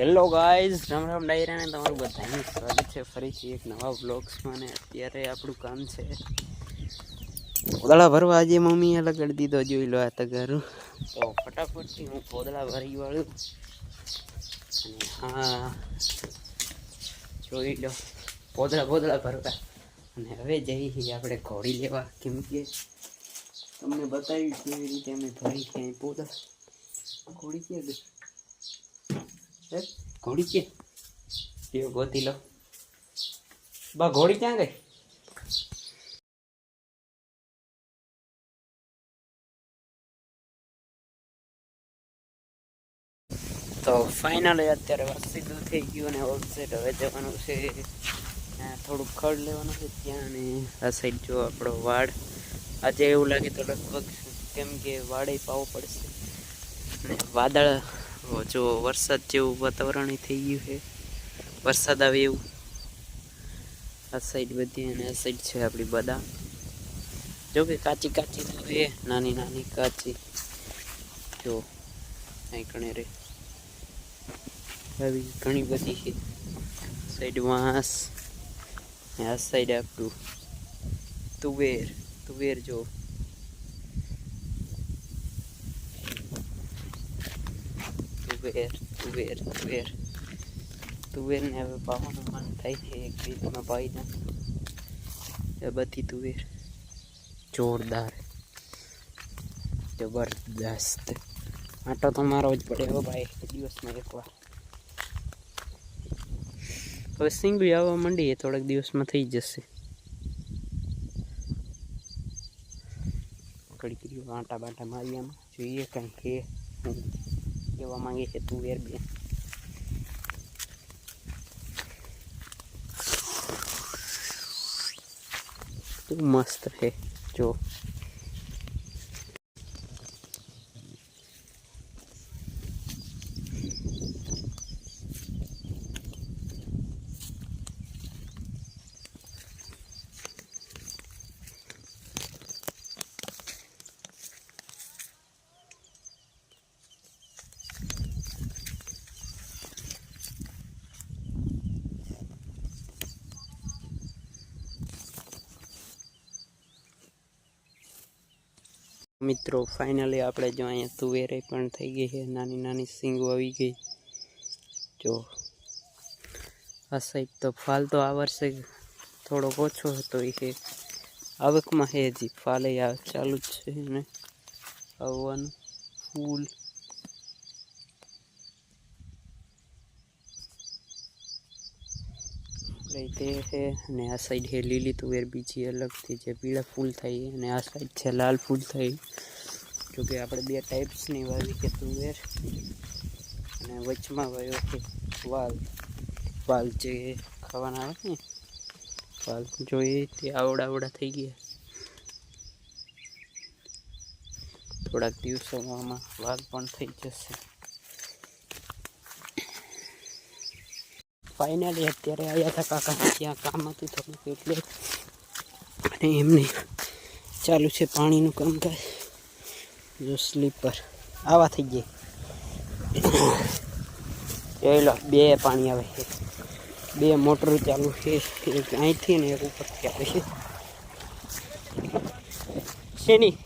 Hello guys Ram Ram ડાયરાને તમારું બધાનું સ્વાગત છે. ફરીથી એક નવા વ્લોગ્સમાં ને અત્યારે આપણું કામ છે. પોદળા ભરવા. આજે મમ્મીએ લગાડી દીધો, જોઈ લો આ તગારું. તો ફટાફટથી હું પોદળા ભરી વાળું. અને હા, જોઈ લો. પોદળા પોદળા ભરવા. અને હવે જઈએ આપણે ઘોડી લેવા. કેમ કે તમને બતાવ્યું કેવી રીતે અમે ભરી ક્યાંય પોદળા. ઘોડી ક્યાં? ઘોડી કે? લ્યો ગોતી લો. બા, ઘોડી ક્યાં ગઈ? તો ફાઇનલી અત્યારે સીધું થઈ ગયું અને ઓફસેટ હવે જવાનું છે થોડુંક ખડ લેવાનું છે ત્યાં અને આ સાઈડ જો આપણો વાડ. આજે એવું લાગે તો લગભગ કેમ કે વાડે પાવો પડશે. અને વાદળ જો વરસાદ જેવું વાતાવરણ થઈ ગયું છે. વરસાદ આવે એવું. આ સાઈડ બધી અને આ સાઈડ છે આપણી બદામ. જો કે કાચી કાચી આવે નાની નાની કાચી. જો, અહીં કણે રે. આવી ઘણી બધી છે. સાઈડ વાંસ આ સાઈડ આપણું તુવેર. તુવેર જો. તુવેર તુવેર તુવેર. તુવેરને હવે પાવાનું મન થાય છે એક રીતમાં પાઈ ના એ બધી તુવેર. જોરદાર. જબરદસ્ત. આટો તો મારો જ પડે હો ભાઈ દિવસમાં એકવાર. હવે સિંગડી આવવા માંડી એ થોડાક દિવસમાં થઈ જશે. કડકીઓ આટા બાંટા મારી આમાં. જોઈએ કંઈ કે કહેવા માંગે છે તું વેર બે તું મસ્ત છે જો મિત્રો ફાઇનલી આપણે જો અહીંયા તુવેરે પણ થઈ ગઈ છે. નાની નાની સિંગો આવી ગઈ. જો, આ સાઈડ તો ફાલ તો આ વર્ષે થોડોક ઓછો હતો એ આવકમાં છે હજી, ફાલે ચાલુ જ છે ને. આવવાનું ફૂલ. એટલે તે છે અને આ સાઈડ છે લીલી તુવેર બીજી અલગથી જે પીળા ફૂલ થાય અને આ સાઈડ છે લાલ ફૂલ થાય. જોકે આપણે બે ટાઈપ્સની વાવી કે તુવેર અને વચમાં વાવ્યો છે વાલ. વાલ જે ખાવાના આવે ને, વાલ જોઈએ તે આવડા આવડા થઈ ગયા. થોડાક દિવસોમાં વાલ પણ થઈ જશે. ફાઇનલી અત્યારે આવ્યા હતા કાકા ત્યાં કામ હતું થોડુંક એટલે અને એમને ચાલુ છે પાણીનું કામકાજ. જો સ્લીપર. આવા થઈ ગયા જોઈ લો, બે પાણી આવે છે. બે મોટર ચાલુ છે. એક અહીંથી ને એક ઉપરથી આવે છે. શેની?